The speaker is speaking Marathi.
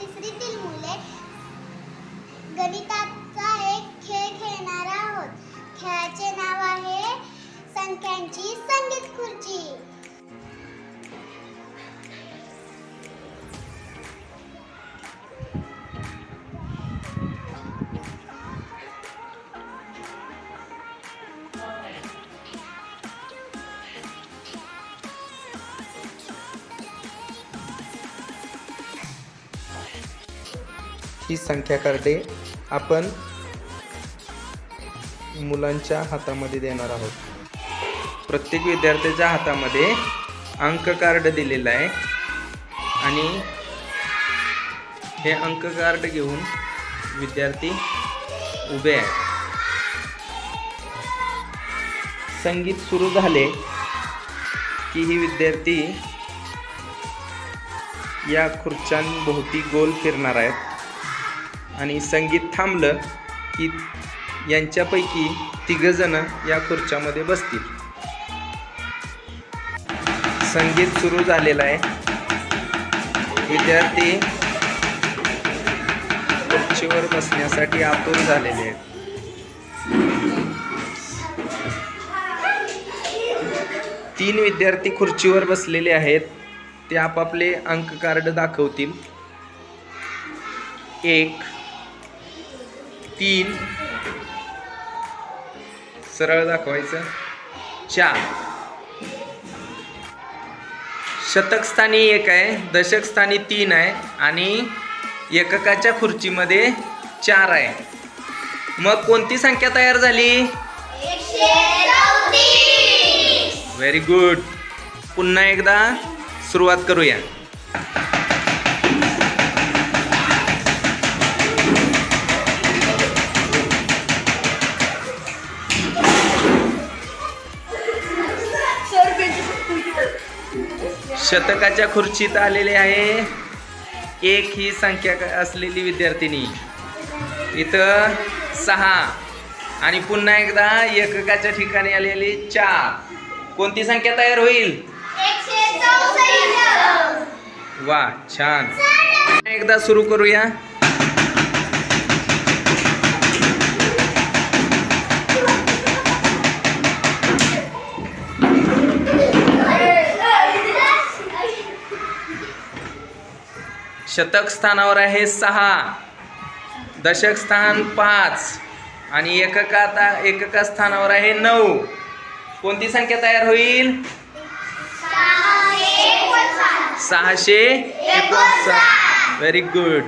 तिसरीतील मुले गणिताचा एक खेळ खेळणार आहोत. खेळाचे नाव आहे संख्यांची संगीत ही संख्या कार्डे आपण मुलांच्या हातामध्ये देणार आहोत. प्रत्येक विद्यार्थ्याच्या हातामध्ये अंक कार्ड दिलेलं आहे. आणि हे अंक कार्ड घेऊन विद्यार्थी उभे आहेत. संगीत सुरू झाले की ही विद्यार्थी या खुर्च्यांभोवती गोल फिरणार आहेत. आणि संगीत थांबलं की यांच्यापैकी तिघंजणं या खुर्च्यामध्ये बसतील. संगीत सुरू झालेलं आहे. विद्यार्थी खुर्चीवर बसण्यासाठी आतुर झालेले आहेत. तीन विद्यार्थी खुर्चीवर बसलेले आहेत. ते आपापले अंक कार्ड दाखवतील. एक तीन. सरळ दाखवायचं. चार. शतक स्थानी एक आहे दशक स्थानी तीन आहे आणि एककाच्या खुर्चीमध्ये चार आहे. मग कोणती संख्या तयार झाली? व्हेरी गुड पुन्हा एकदा सुरुवात करूया. शतकाच्या खुर्चीत आलेले आहे. एक ही संख्या असलेली विद्यार्थिनी. इथं सहा आणि पुन्हा एकदा एककाच्या ठिकाणी आलेली चार. कोणती संख्या तयार होईल? वा छान. पुन्हा एकदा सुरू करूया. शतक स्थानावर आहे सहा. दशक स्थान पाच. आणि एकका एकका स्थानावर आहे नऊ. कोणती संख्या तयार होईल? सहाशे एकोणसाठ. Very good